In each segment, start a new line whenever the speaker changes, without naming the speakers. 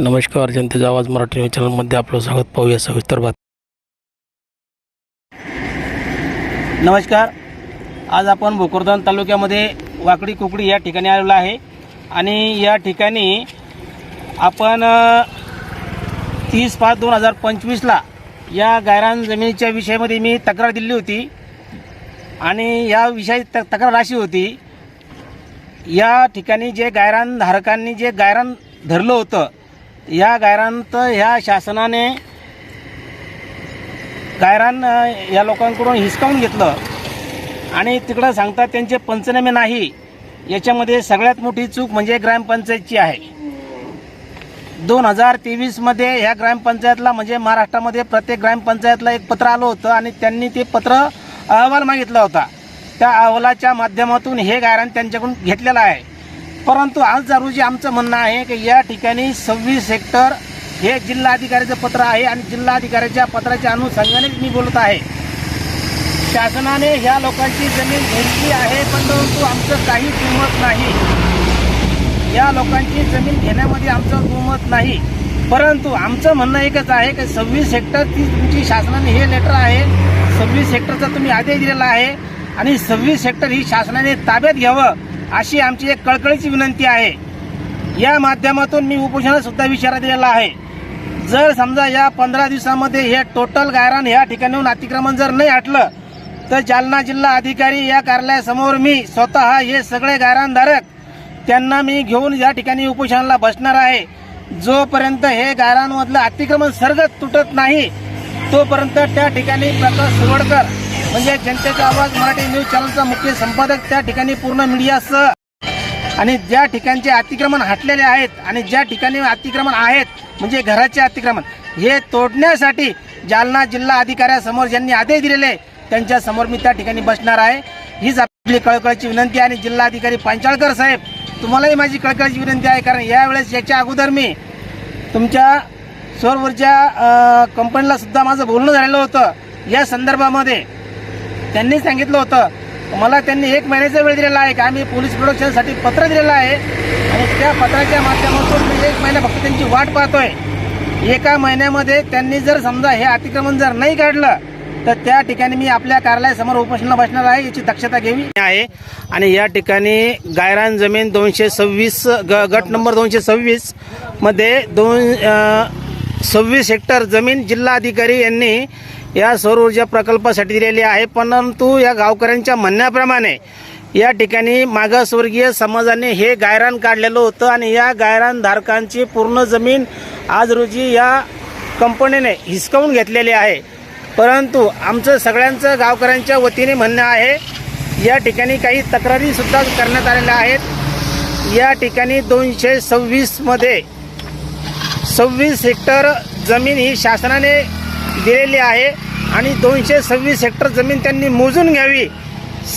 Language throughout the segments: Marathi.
नमस्कार जनतेचा आवाज मराठी न्यूज चॅनलमध्ये आपलं स्वागत. पाहूया सविस्तर बात
नमस्कार. आज आपण भोकरदन तालुक्यामध्ये वाकडी कुकडी या ठिकाणी आलेलो आहे. आणि या ठिकाणी आपण तीस पाच दोन हजार पंचवीसला या गायरान जमिनीच्या विषयामध्ये मी तक्रार दिली होती. आणि या विषयाची त तक्रार अशी होती या ठिकाणी जे गायरान धारकांनी जे गायरान धरलं होतं या गायरांत ह्या शासनाने गायरान या लोकांकडून हिसकावून घेतलं. आणि तिकडं सांगतात त्यांचे पंचनामे नाही. याच्यामध्ये सगळ्यात मोठी चूक म्हणजे ग्रामपंचायतची आहे. दोन हजार तेवीसमध्ये ह्या ग्रामपंचायतला म्हणजे महाराष्ट्रामध्ये प्रत्येक ग्रामपंचायतला एक पत्र आलं होतं आणि त्यांनी ते पत्र अहवाल मागितला होता. त्या अहवालाच्या माध्यमातून हे गायरान त्यांच्याकडून घेतलेलं आहे. परंतु आज रोजी आमचं म्हणणं आहे की या ठिकाणी सव्वीस हेक्टर हे जिल्हाधिकाऱ्याचं पत्र आहे आणि जिल्हाधिकाऱ्याच्या पत्राच्या अनुषंगाने मी बोलत आहे. शासनाने ह्या लोकांची जमीन घेतली आहे परंतु आमचं काही किंमत नाही. या लोकांची जमीन घेण्यामध्ये आमचं दुमत नाही. परंतु आमचं म्हणणं एकच आहे की सव्वीस हेक्टर ती तुमची शासनाने हे लेटर आहे. सव्वीस हेक्टरचा तुम्ही आदेश दिलेला आहे आणि सव्वीस हेक्टर ही शासनाने ताब्यात घ्यावं. अशी आमची एक कळकळीची विनंती आहे. या माध्यमातून मी उपोषणाला सुद्धा इशारा दिलेला आहे. जर समजा या पंधरा दिवसामध्ये हे टोटल गायरान ह्या ठिकाणाहून अतिक्रमण जर नाही हटलं तर जालना जिल्हा अधिकारी या कार्यालयासमोर मी स्वतः हे सगळे गायरानधारक त्यांना मी घेऊन या ठिकाणी उपोषणाला बसणार आहे. जोपर्यंत हे गायरांमधलं अतिक्रमण सर्गत तुटत नाही तोपर्यंत त्या ठिकाणी प्रकाश सुरवडकर म्हणजे जनतेचा आवाज मराठी न्यूज चॅनलचा मुख्य संपादक त्या ठिकाणी पूर्ण मीडियासह आणि ज्या ठिकाणचे अतिक्रमण हटलेले आहेत आणि ज्या ठिकाणी अतिक्रमण आहेत म्हणजे घराचे अतिक्रमण हे तोडण्यासाठी जालना जिल्हा अधिकाऱ्यासमोर ज्यांनी आदेश दिलेले त्यांच्यासमोर मी त्या ठिकाणी बसणार आहे. हीच आपली कळकळची विनंती आहे आणि जिल्हाधिकारी पांचाळकर साहेब तुम्हालाही माझी कळकळची विनंती आहे कारण यावेळेस याच्या अगोदर मी तुमच्या सौर ऊर्जा कंपनीलासुद्धा कंपनीला सुद्धा माझं बोलणं झालेलं होतं. या संदर्भामध्ये त्यांनी सांगितलं होतं. मला त्यांनी एक महिन्याचा वेळ दिलेला आहे. की आम्ही पोलीस प्रोडक्शनसाठी पत्र दिलेलं आहे. आणि त्या पत्राच्या माध्यमातून मी एक महिना फक्त त्यांची वाट पाहतोय. एका महिन्यामध्ये त्यांनी जर समजा हे अतिक्रमण जर नाही काढलं तर त्या ठिकाणी मी आपल्या कार्यालयासमोर उपोषणाला बसणार आहे याची दक्षता घ्यावी आहे. आणि या ठिकाणी गायरान जमीन दोनशे सव्वीस ग गट नंबर दोनशे सव्वीसमध्ये दोन सव्वीस हेक्टर जमीन जिल्हाधिकारी यांनी या सौर ऊर्जा प्रकल्पासाठी दिलेली आहे. परंतु या गावकऱ्यांच्या म्हणण्याप्रमाणे या ठिकाणी मागासवर्गीय समाजाने हे गायरान काढलेलं होतं आणि या गायरान धारकांची पूर्ण जमीन आज रोजी या कंपनीने हिसकावून घेतलेली आहे. परंतु आमचं सगळ्यांचं गावकऱ्यांच्या वतीने म्हणणं आहे या ठिकाणी काही तक्रारीसुद्धा करण्यात आलेल्या आहेत. या ठिकाणी दोनशे सव्वीसमध्ये सव्वीस हेक्टर जमीन ही शासनाने दिलेली आहे आणि दोनशे सव्वीस हेक्टर जमीन त्यांनी मोजून घ्यावी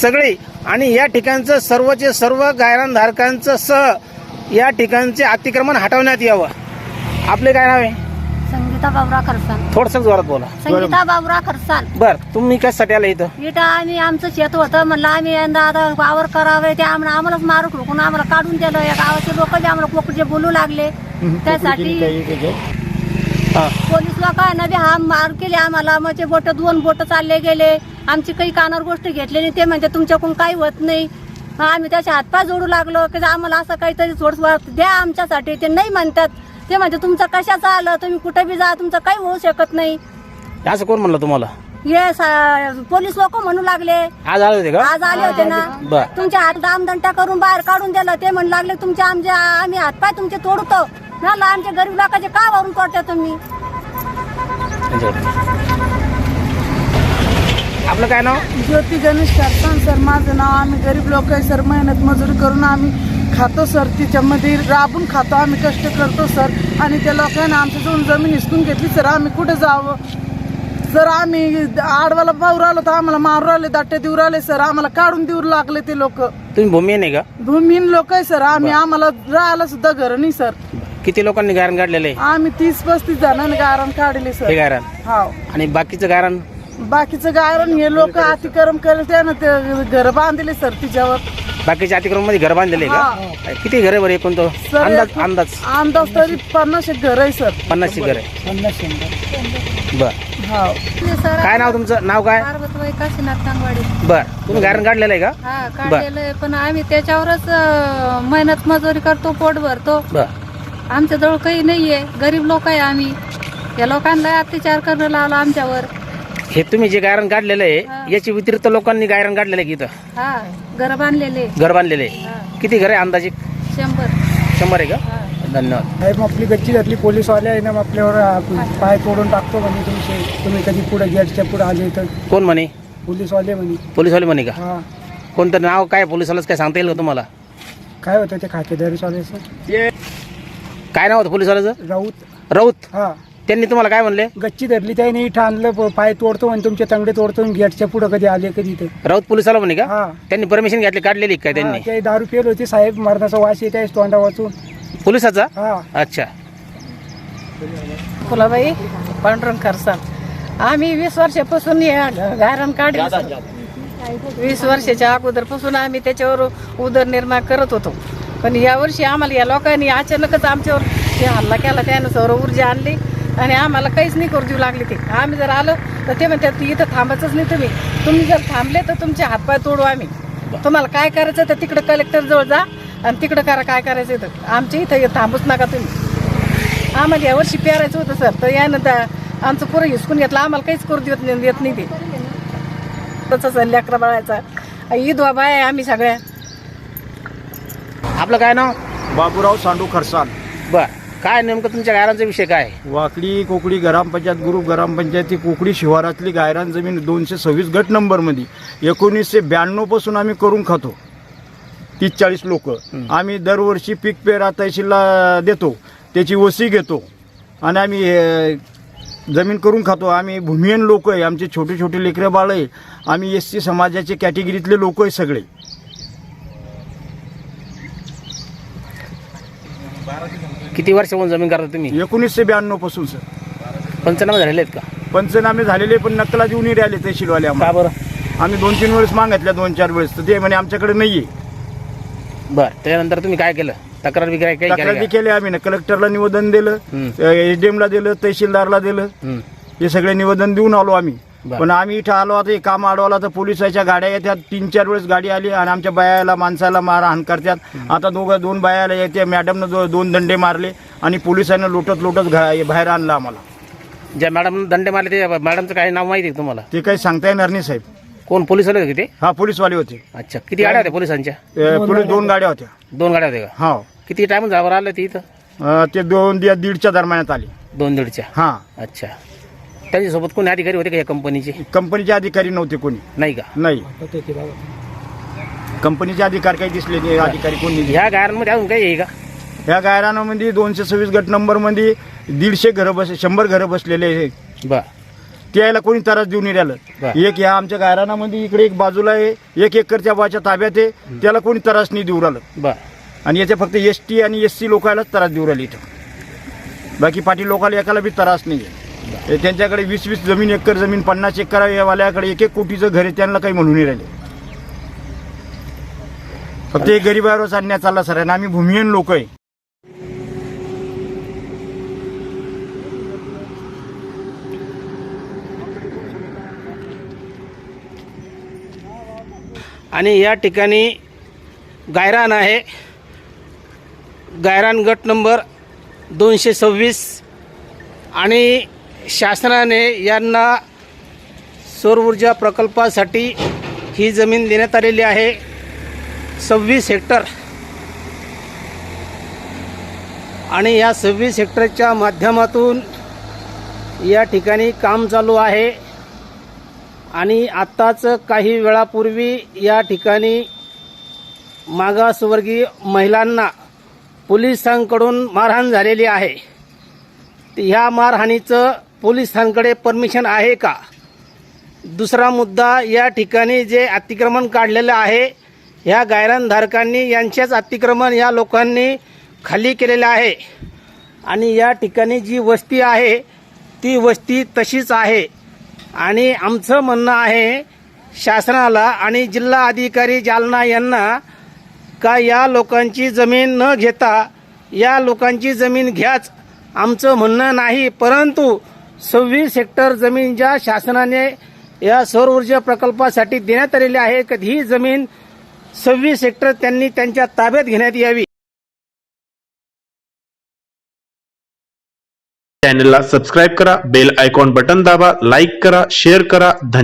सगळी. आणि या ठिकाणचं सर्वचे सर्व गायरानधारकांचं सह या ठिकाणचे अतिक्रमण हटवण्यात यावं. आपले काय नाव आहे?
संगीता बाबरा खरसान
थोडस जोरात बोला.
संगीता बाबरा खरसान
बर तुम्ही कशासाठी आला इथं?
इथं आम्ही आमचं शेत होतं म्हणलं आम्ही यंदा आता वावर करावे ते आम्हाला आम्हालाच मारू ठोकून आम्हाला काढून दिलं या गावाचे लोक जे आम्हाला कोकजे बोलू लागले. त्यासाठी पोलीस लोकांना बी हा मार केले आम्हाला. म्हणजे बोट दोन बोट चालले गेले. आमची काही कानावर गोष्ट घेतली नाही. ते म्हणजे तुमच्याकडून काही होत नाही. आम्ही त्याचे हातपाय जोडू लागलो. की आम्हाला असं काहीतरी थोडस द्या आमच्यासाठी. ते नाही म्हणतात. ते म्हणजे तुमचं कशाचं आलं? तुम्ही कुठे बी जा तुमचं काही होऊ शकत नाही.
असं कोण म्हणलं तुम्हाला?
हे सा- पोलीस लोक म्हणू लागले.
आज आले होते का?
आज आले होते ना. तुमच्या हात दामदंटा करून बाहेर काढून दिलं. ते म्हणू लागले तुमचे आमचे आम्ही हातपाय तुमचे तोडतो. म्हणलं आमच्या गरीब लोकांचे का वरून तोडता तुम्ही?
आपलं काय नाव?
ज्योती गणेश कारसान सर माझं नाव आम्ही गरीब लोक आहे सर मेहनत मजुरी करून आम्ही खातो सर तिच्यामध्ये राबून खातो आम्ही कष्ट करतो सर आणि त्या लोकांना आमच्याजवळून जमीन हिसकून घेतली सर आम्ही कुठे जावं? सर आम्ही आडवाला पाहू राहिलो तर आम्हाला मारू राहिले दाटे देऊ राहिले सर आम्हाला काढून देऊ लागले ते लोक.
तुम्ही भूमी नाही का?
भूमीन लोक आहे सर आम्ही आम्हाला राहायला सुद्धा घर नाही सर.
किती लोकांनी गायरण काढलेलं आहे?
आम्ही तीस पस्तीस जणांनी गारण काढले
हे
सर
गायरण
हा
आणि बाकीचं गायरण
बाकीचं गायरण हे लोक अतिक्रम करेल त्यानं ते घर बांधले सर तिच्यावर.
बाकीच्या अतिक्रमणमध्ये घर बांधलेले आहे का? किती घर आहे बरं एकूण तो?
सर,
अंदाज अंदाज.
अंदाज तरी पन्नास एक घर आहे सर.
पन्नासची घर आहे. बर.
हा
सर
काय नाव तुमचं? नाव काय?
पार्वतबाई काशीनाथ तांगवाडी
बर. तुम्ही गारण काढलेलं आहे का?
हा काढलेलं आहे पण आम्ही त्याच्यावरच अं, मेहनत मजुरी करतो पोट भरतो.
बर.
आमच्या जवळ काही नाहीये. गरीब लोक आहे आम्ही. या लोकांना अत्याचार करणं लावला आमच्यावर.
हे तुम्ही जे गायरण काढलेलं
हा.
आहे याच्या व्यतिरिक्त लोकांनी गायरण काढलेलं आहे की इथं?
हा घर बांधलेले.
घर बांधलेले आहे.
हा,
किती घर आहे अंदाजे?
शंभर.
शंभर आहे का?
हा.
धन्यवाद.
साहेब आपली गच्ची घातली पोलीसवाले आहे ना मग आपल्यावर आ, पाय तोडून टाकतो म्हणे तुमचे. तुम्ही कधी पुढे गेटच्या पुढे आले तर.
कोण म्हणे?
पोलीसवाले म्हणे.
पोलीसवाले म्हणे का?
हा.
कोणतं नाव काय पोलिसालाच काय सांगता येईल का तुम्हाला?
काय होतं ते खातेदारीवाल्याचं
काय नाव होतं पोलिसवाल्याचं?
राऊत.
राऊत.
हा.
त्यांनी तुम्हाला काय म्हणले?
गच्ची धरली त्याने इथं आणलं प- पाय तोडतो म्हणे तुमचे तंगडे तोडतो आणि गेटच्या पुढे कधी आले कधी ते.
राऊत पोलिसाला म्हणे का?
हा.
त्यांनी परमिशन घेतली काढलेली का त्यांनी?
हा, ते दारू पिल होती साहेब मरणाचा वास येत आहे तोंडा वाचून.
पोलिसाचा?
हा.
अच्छा.
फुलाबाई पांडुरंग खरसाण आम्ही वीस वर्षापासून या गायरान काढली वीस वर्षाच्या अगोदरपासून आम्ही त्याच्यावर उदरनिर्माण करत होतो. पण यावर्षी आम्हाला या लोकांनी अचानकच आमच्यावर हे हल्ला केला त्यानं सौर ऊर्जा आणली आणि आम्हाला काहीच नाही करू देऊ लागली ते. आम्ही जर आलो तर ते म्हणतात इथं थांबायचंच नाही तुम्ही. तुम्ही जर थांबले तर तुमचे हातपाय तोडू आम्ही. तुम्हाला काय करायचं तर तिकडं कलेक्टर जवळ जा आणि तिकडं करा काय करायचं तर आमच्या इथं थांबूच नका तुम्ही. आम्हाला यावर्षी पेरायचं होतं सर. तर यानं त्या आमचं पुरं हिसकून घेतलं. आम्हाला काहीच करू देत नाही देत नाही ते. तसंच लेकरा बाळायचा ईदवा बाय आहे आम्ही सगळ्या.
आपलं काय नाव?
बाबूराव सांडू खरसाण
बर. काय नेमकं तुमच्या गायरांचा विषय काय? आहे?
वाकडी कोकडी ग्रामपंचायत ग्रुप ग्रामपंचायती कोकडी शिवारातली गायरान जमीन दोनशे सव्वीस गट नंबरमध्ये. एकोणीसशे ब्याण्णवपासून आम्ही करून खातो. तीस चाळीस लोक. आम्ही दरवर्षी पीक पेरा तहसीलला देतो. त्याची वसी घेतो. आणि आम्ही अ, जमीन करून खातो. आम्ही भूमिहीन लोक आहे. आमचे छोटे छोटे लेकरं बाळ आहे. आम्ही एस सी समाजाचे कॅटेगरीतले लोक आहे सगळे.
किती वर्ष होऊन जमीन करता तुम्ही?
एकोणीसशे ब्याण्णवपासून सर.
पंचनामे झालेले आहेत का?
पंचनामे झालेले पण नकला देऊन नाही राहिले तहसीलवाले
का
आम्हाला.
बरं?
आम्ही दोन तीन वेळेस मागितल्या दोन चार वेळेस. तर ते म्हणे आमच्याकडे नाहीये.
बर त्याच्यानंतर तुम्ही काय केलं? तक्रार बिक्रार काही
तक्रारी
केली का?
केली आम्ही. ना कलेक्टरला निवेदन दिलं
हम्म.
एसडीएमला दिलं तहसीलदारला दिलं. हे सगळे निवेदन देऊन आलो आम्ही. पण आम्ही इथं आलो आता काम अडवला तर पोलिसाच्या गाड्या येतात तीन चार वेळेस गाडी आली आणि आमच्या बायाला माणसाला मारहाण करतात आता दोघं दोन बायाला येते मॅडमनं दो- दोन दंडे मारले आणि पोलिसांना लोटत लोटत बाहेर आणलं आम्हाला.
ज्या मॅडम दंडे मारले ते मॅडमचं काय नाव माहिती आहे तुम्हाला?
ते काही सांगता येणार नाही साहेब.
कोण पोलीस आले होते ते?
हा पोलीसवाले होते.
अच्छा किती गाड्या होत्या पोलिसांच्या?
पोलीस दोन गाड्या होत्या.
दोन गाड्या होत्या का?
हा.
किती टाइम झाल्यावर आले ते इथं?
ते दोन दीडच्या दरम्यानात आले.
दोन दीडच्या?
हा.
अच्छा. त्यांच्यासोबत कोणी अधिकारी होते का या कंपनीचे?
कंपनीचे अधिकारी नव्हते कोणी.
नाही का?
नाही. कंपनीचे अधिकारी काही दिसले नाही अधिकारी कोणी नाही.
ह्या गायरांमध्ये अजून काही आहे का?
ह्या गायरानामध्ये दोनशे सव्वीस गट नंबरमध्ये दीडशे घरं बस शंभर घरं बसलेले आहे
बर.
त्याला कोणी त्रास देऊन नाही राहिलं.
बरं.
एक ह्या आमच्या गायरानामध्ये इकडे एक बाजूला आहे एक एकरच्या बाच्या ताब्यात आहे. त्याला कोणी त्रास नाही देऊ राहिलं.
बर.
आणि याच्या फक्त एस टी आणि एस सी लोकांनाच त्रास देऊ राहिले इथं बाकी पाटील लोकांना एकाला बी त्रास नाही आहे त्यांच्याकडे वीस वीस जमीन एकर जमीन पन्नास एकर वाल्याकडे एक एक कोटीचं घर आहे त्यांना काही म्हणून नाही राहिले. फक्त एक गरीबावर आणण्यात चालला सर आणि आम्ही भूमिहीन लोक आहे.
आणि या ठिकाणी गायरान आहे. गायरान गट नंबर दोनशे सव्वीस आणि शासनाने यांना सौर ऊर्जा प्रकल्पासाठी ही जमीन देण्यात आलेली आहे. सव्वीस हेक्टर. आणि या सव्वीस हेक्टरच्या माध्यमातून या ठिकाणी काम चालू आहे. आणि आत्ताच काही वेळापूर्वी या ठिकाणी मागासवर्गीय महिलांना पोलिसांकडून मारहाण झालेली आहे. ह्या मारहाणीचं पोलिसांकडे परमिशन आहे का? दुसरा मुद्दा या ठिकाणी जे अतिक्रमण काढलेलं आहे ह्या गायरानधारकांनी यांच्याच अतिक्रमण या लोकांनी खाली केलेलं आहे. आणि या ठिकाणी जी वस्ती आहे ती वस्ती तशीच आहे. आणि आमचं म्हणणं आहे शासनाला आणि जिल्हा अधिकारी जालना यांना का या लोकांची जमीन न घेता या लोकांची जमीन घ्याच आमचं म्हणणं नाही. परंतु सव्वीस हेक्टर जमीन ज्या शासनाने या सौर ऊर्जा प्रकल्पासाठी देण्यात आलेली आहे की ही जमीन सव्वीस हेक्टर त्यांनी त्यांच्या ताब्यात घेण्यात यावी.
चॅनलला सबस्क्राईब करा बेल आयकॉन बटन दाबा लाईक करा शेअर करा. धन्यवाद.